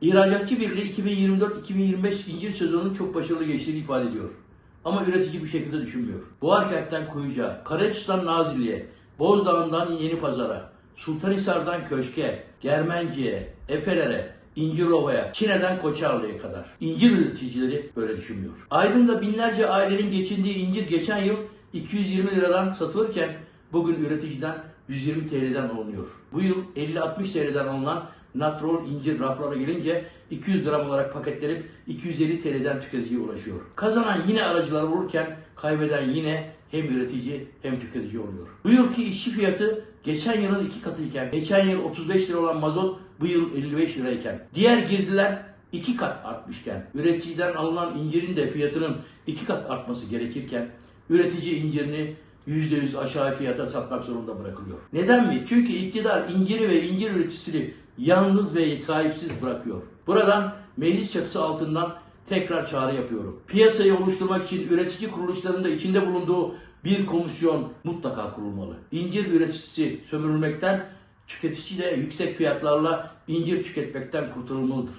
İhracatçı Birliği 2024-2025 incir sezonunun çok başarılı geçtiğini ifade ediyor. Ama üretici bu şekilde düşünmüyor. Buharkent'ten Kuyuca, Karaçistan Nazilli'ye, Bozdağ'ından Yeni Pazar'a, Sultanhisar'dan Köşke, Germenci'ye, Efeler'e, İncirlova'ya, Çin'den Koçarlı'ya kadar. İncir üreticileri böyle düşünmüyor. Aydın'da binlerce ailenin geçindiği incir geçen yıl 220 liradan satılırken bugün üreticiden 120 TL'den alınıyor. Bu yıl 50-60 TL'den alınan natrol incir raflara gelince 200 gram olarak paketlenip 250 TL'den tüketiciye ulaşıyor. Kazanan yine aracılar olurken kaybeden yine hem üretici hem tüketici oluyor. Bu yılki işçi fiyatı geçen yılın iki katıyken, geçen yıl 35 lira olan mazot bu yıl 55 lirayken, diğer girdiler iki kat artmışken, üreticiden alınan incirin de fiyatının iki kat artması gerekirken, üretici incirini %100 aşağı fiyata satmak zorunda bırakılıyor. Neden mi? Çünkü iktidar inciri ve incir üreticisini yalnız ve sahipsiz bırakıyor. Buradan meclis çatısı altından tekrar çağrı yapıyorum. Piyasayı oluşturmak için üretici kuruluşlarının da içinde bulunduğu bir komisyon mutlaka kurulmalı. İncir üreticisi sömürülmekten, tüketici de yüksek fiyatlarla incir tüketmekten kurtulmalıdır.